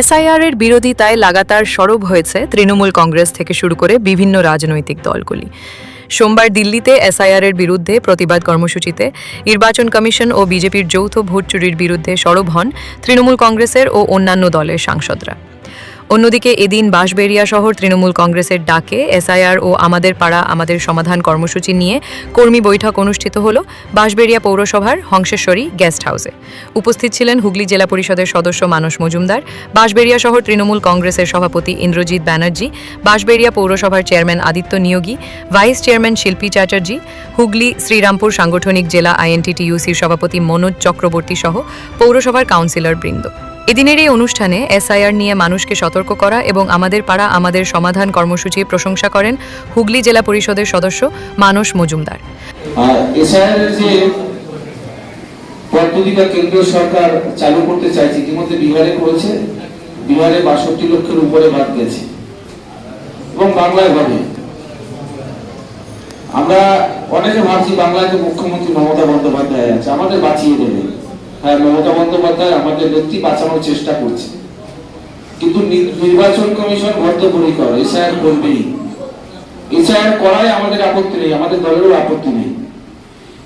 SIR এর বিরোধিতায় লাগাতার সরব হয়েছে তৃণমূল কংগ্রেস থেকে শুরু করে বিভিন্ন রাজনৈতিক দলগুলি। সোমবার দিল্লিতে এসআইআর এর বিরুদ্ধে প্রতিবাদ কর্মসূচিতে নির্বাচন কমিশন ও বিজেপির যৌথ ভোট চুরির বিরুদ্ধে সরব হন তৃণমূল কংগ্রেসের ও অন্যান্য দলের সাংসদরা। অন্যদিকে এদিন বাঁশবেড়িয়া শহর তৃণমূল কংগ্রেসের ডাকে এসআইআর ও আমাদের পাড়া আমাদের সমাধান কর্মসূচি নিয়ে কর্মী বৈঠক অনুষ্ঠিত হল বাঁশবেড়িয়া পৌরসভার হংসেশ্বরী গেস্ট হাউসে। উপস্থিত ছিলেন হুগলি জেলা পরিষদের সদস্য মানস মজুমদার, বাঁশবেড়িয়া শহর তৃণমূল কংগ্রেসের সভাপতি ইন্দ্রজিৎ ব্যানার্জি, বাঁশবেড়িয়া পৌরসভার chairman Aditya Niyogi, vice chairman Shilpi Chatterjee, Hooghly Serampore সাংগঠনিক জেলা আইএনটিটিইউসির সভাপতি মনোজ চক্রবর্তী সহ পৌরসভার কাউন্সিলর বৃন্দ এদিনের এই অনুষ্ঠানে এসআইআর নিয়ে মানুষকে সতর্ক করা এবং আমাদের পাড়া, আমাদের সমাধান কর্মসূচির প্রশংসা করেন হুগলি জেলা পরিষদের সদস্য মানস মজুমদার। সরকার চালু করতে চাইছে, ইতিমধ্যে বিহারে করেছে, বিহারে বাষট্টি লক্ষের উপরে বাদ গেছে, এবং বাংলায় আমরা অনেকে ভাবছি বাংলায় মুখ্যমন্ত্রী মমতা বন্দ্যোপাধ্যায় আছে, আমাদের বাঁচিয়ে দেবে। মমতা বন্দ্যোপাধ্যায় আমাদের নেত্রী বাঁচানোর চেষ্টা করছে। কিন্তু নির্বাচন কমিশন বদ্ধপরিকর, এসআইআর করবেই। এসআইআর করায় আমাদের আপত্তি নেই, আমাদের দলেরও আপত্তি নেই।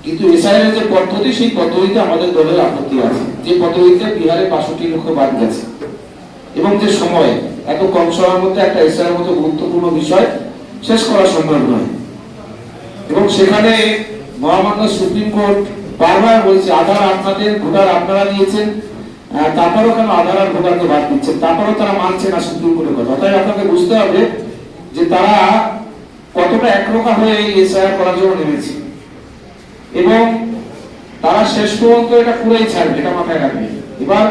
কিন্তু এসআইআর যে পদ্ধতি, সেই পদ্ধতিতে আমাদের দলের আপত্তি আছে। যে পদ্ধতিতে বিহারে বাষট্টি লক্ষ বাদ গেছে। এবং যে সময়, এত কম সময়ের মধ্যে একটা এসআইআর মতো গুরুত্বপূর্ণ বিষয় শেষ করা সম্ভব নয়। এবং সেখানে মহামান্য সুপ্রিম কোর্ট বারবার বলছে, আধার আপনাদের, ভোটার আপনারা দিয়েছেন তারপরেও কেন আধার আর ভোটারকে বাদ দিচ্ছেন? তারপরেও তারা মানছে না সুপ্রিম কোর্টের কথা। তাই আপনাকে বুঝতে হবে যে তারা কতটা একরোখা হয়ে এই এসআইআর করার জন্য নেমেছে। এবং তারা শেষ পর্যন্ত এটা করেই ছাড়বে, এটা মাথায় রাখবে। এবার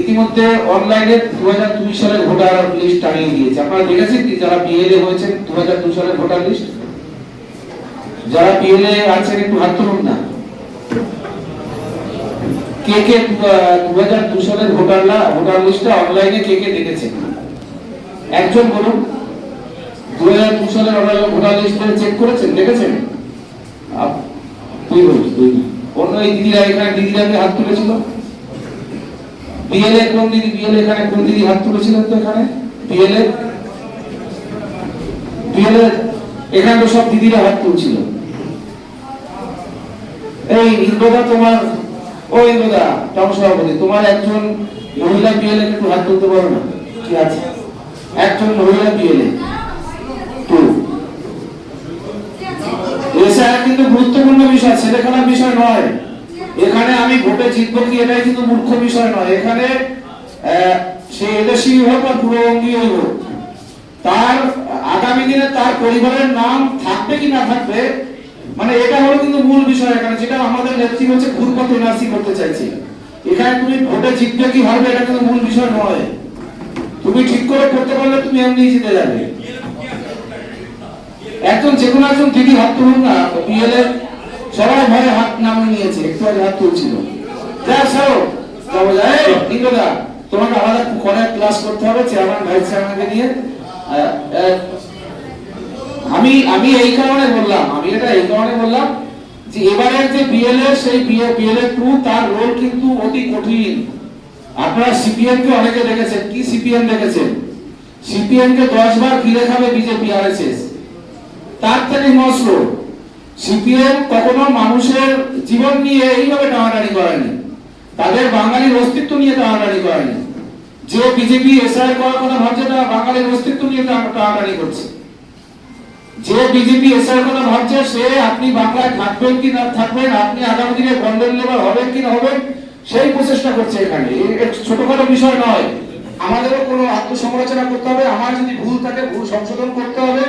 ইতিমধ্যে অনলাইনে দু হাজার দুই সালের ভোটার লিস্ট টানিয়ে দিয়েছে। আপনারা দেখেছেন কি, যারা বিএলএ হয়েছেন, দু হাজার দুই সালের ভোটার লিস্ট? যারা বিএলএ আছেন, একটু হাত তুলুন না। কে কে দু হাজার দু সালের ভোটার ভোটার লিস্টটা অনলাইনে কে কে দেখেছেন একজন বলুন। দু হাজার দু সালের ভোটার লিস্ট চেক করেছেন? দেখেছেন? তুই বলিস তুই অন্য এই দিদিরা এখানে, দিদিরা কি হাত তুলেছিল? বিএলএ কোন দিদি বিএলএ এখানে কোন দিদি হাত তুলেছিলেন তো এখানে? বিএলএ বিএলএ এখানে তো সব দিদিরা হাত তুলছিল। এই ইন্দ্রদা তোমার ও ইন্দ্রদা টাউন সভাপতি তোমার একজন মহিলা বিএলএ একটু হাত তুলতে পারো না। কি আছে? একজন মহিলা এছাড়া কিন্তু গুরুত্বপূর্ণ বিষয় ছেলেখেলার বিষয় নয়। এখানে আমি ভোটে জিতবো কি, এটাই কিন্তু মূর্খ বিষয় নয়। এখানে সে এদেশি হোক বা পূর্ববঙ্গীয় হোক তার, আগামী দিনে তার পরিবারের নাম থাকবে কি না থাকবে মানে এটা হলো কিন্তু মূল বিষয় এখানে, যেটা আমাদের নেত্রী হচ্ছে ঘুরপথ এনআরসি করতে চাইছে। এখানে তুমি ভোটে জিতবে কি হারবে এটা কিন্তু মূল বিষয় নয়। তুমি ঠিক করে করতে পারলে তুমি এমনি জিতে যাবে। একজন যে কোনো একজন দিদি হাত তুলুন না, বিএলএ সবাই ভয়ে হাত নামিয়ে নিয়েছে, একটু আগে হাত তুলছিল। যা সরো। যাব যায় তোমাকে আলাদা করে ক্লাস করতে হবে চেয়ারম্যান ভাইস চেয়ারম্যানকে নিয়ে আমি এই কারণে বললাম আমি এটা এই কারণে বললাম যে এবারের যে বিএলএ সেই বিএলএ টু তার রোল কিন্তু অতি কঠিন। আপনারা সিপিএম কে অনেকে দেখেছেন। কি সিপিএম দেখেছেন? সিপিএম কে দশ বার ঘিরে খাবে বিজেপি আরএসএস তার থেকে মস্ত। সিপিএম কখনো মানুষের জীবন নিয়ে এইভাবে টানাটানি করেনি। তাদের বাঙালির অস্তিত্ব নিয়ে টানাটানি করেনি। যে বিজেপি এসআই করার কথা ভাবছে না বাঙালির অস্তিত্ব নিয়ে টানা- টানাটানি করছে। যে বিজেপি এসআই কথা ভাবছে, সে আপনি বাংলায় থাকবেন কি না থাকবেন, আপনি আগামী দিনে বন্ডেল লেবার হবেন কি না হবেন, সেই প্রচেষ্টা করছে এখানে। ছোটখাটো বিষয় নয়। আমাদেরও কোনো আত্মসমালোচনা করতে হবে, আমার যদি ভুল থাকে, ভুল সংশোধন করতে হবে,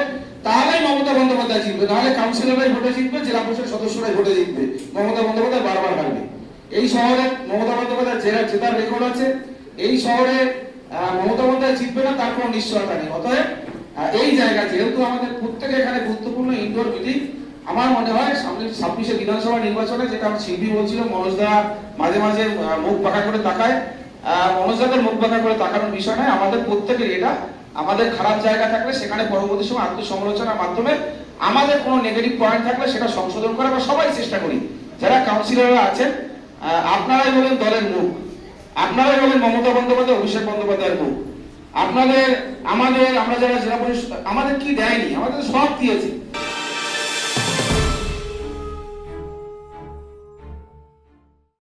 তাহলেই মমতা বন্দ্যোপাধ্যায় জিতবে। নাহলে কাউন্সিলরাই ভোটে জিতবে, জেলা পরিষদ সদস্যরাই ভোটে জিতবে। মমতা বন্দ্যোপাধ্যায় বারবার হারবে এই শহরে মমতা বন্দ্যোপাধ্যায় জেলা জেতার রেকর্ড আছে। এই শহরে মমতা বন্দ্যোপাধ্যায় জিতবে না, তার কোনো নিশ্চয়তা নেই। অতএব এই জায়গা যেহেতু আমাদের প্রত্যেকে এখানে গুরুত্বপূর্ণ ইনডোর মিটিং আমার মনে হয় সামনে ছাব্বিশে বিধানসভা নির্বাচনে যেটা আমার শিল্পী বলছিল দা মাঝে মাঝে মুখ বাঁকা করে তাকায়। আহ, মনোজ দাদের মুখ বাঁকা করে তাকানোর বিষয় নয় আমাদের প্রত্যেকের এটা আমাদের খারাপ জায়গা থাকলে সেখানে পরবর্তী সময় আত্মসমালোচনার মাধ্যমে আমাদের কোনো নেগেটিভ পয়েন্ট থাকলে সেটা সংশোধন করা আমরা সবাই চেষ্টা করি। যারা কাউন্সিলররা আছেন আপনারাই বলেন দলের মুখ। আপনারাই বলেন মমতা বন্দ্যোপাধ্যায় অভিষেক বন্দ্যোপাধ্যায়ের বুক আপনাদের আমাদের আমরা যারা জেলা পরিষদ আমাদের কি দেয়নি? আমাদের সব দিয়েছে।